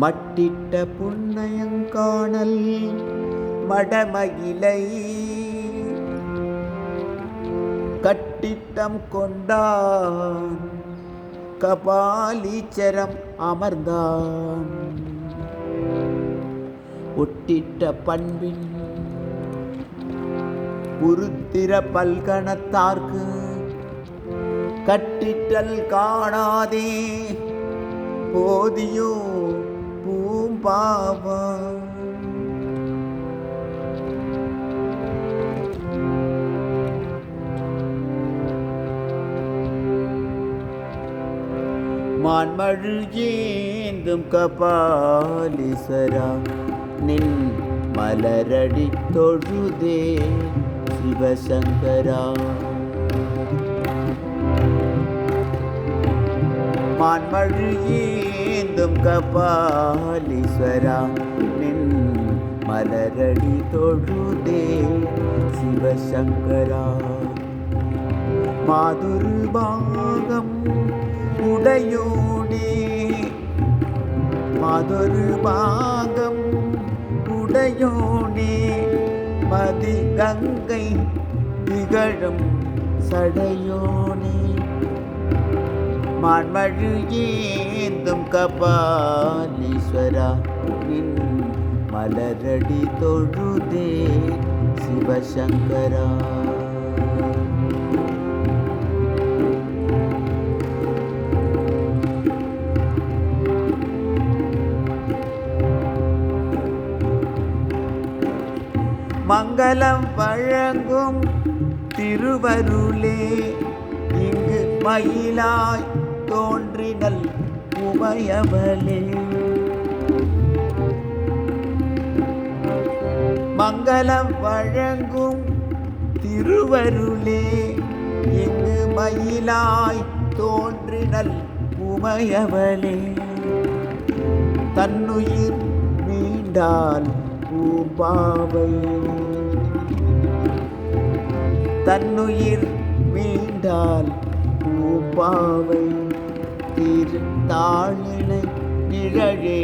மட்டிட்ட புன்னயங்காணல் மடமகிலை கட்டிட்டம் கொண்டான் கபாலீச்சரம் அமர்ந்தான். ஒட்டிட்ட பண்பின் உருத்திர பல்கணத்தார்க்கு கட்டிட்டல் காணாதே. போதியோ பாவம். மான்மழு ஏந்தும் கபாலீஸ்வரா நின் மலரடி தொழுதே சிவசங்கரா. மான்மழு ஏந்தும் கபாலீஸ்வரா நின் மலரடி தொழுதே சிவசங்கரா மாதுரு பாகம் உடையோனே மாதுரு பாகம் உடையோனே மதி கங்கை திகழும் சடையோனே மான்மழு ஏந்தும் கபாலீஸ்வரா நின் மலரடி தொழுதே சிவசங்கரா. மங்களம் வழங்கும் திருவருளே இங்கு மயிலாய் தோன்றினல் உமையவளே. மங்களம் வழங்கும் திருவருளே எங்கு மயிலாய் தோன்றினல் உமையவளே. தன்னுயிர் மீண்டால் பூபாவை தன்னுயிர் மீண்டால் பூபாவை திருத்தாளினை நிழழே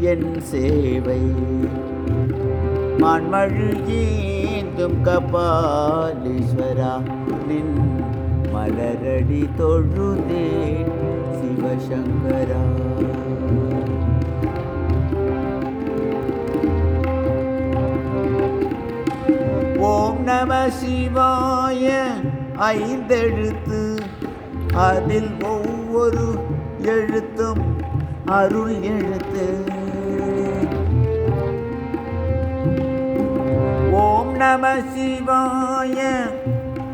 என் சேவை. மான்மழு ஏந்தும் கபாலீஸ்வரா நின் மலரடி தொழுதேன் சிவசங்கரா. ஓம் நம சிவாய ஐந்தெழுத்து அதில் ஒவ்வொரு எழுத்தும் அருள் எழுத்து. ஓம் நம சிவாய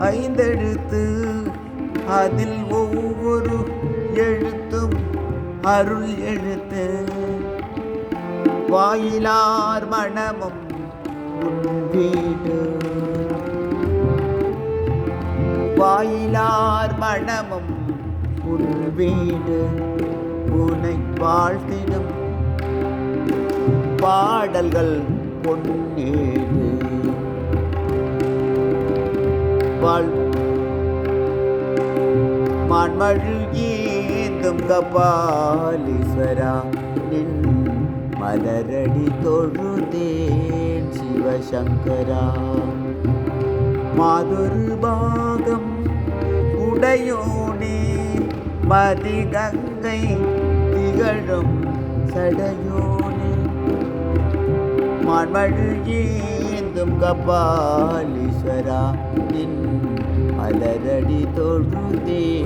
ஐந்தெழுத்து. அதில் ஒவ்வொரு எழுத்தும் அருள் எழுத்து. வாயிலார் மனமும் உன் வீடு. வாயிலார் மனமும் உன் வீடு உனை வாழ்த்திடும் பாடல்கள் பொன்னேடு வாழ் மான்மழு ஏந்தும் கபாலீஸ்வரா நின் மலரடி தொழுதேன் சிவசங்கரா. மாதுரு பாகம் உடையோனே மதி கங்கை திகழும் சடையோனே. மான்மழு ஏந்தும் கபாலீஸ்வரா நின் மலரடி தொழுதே.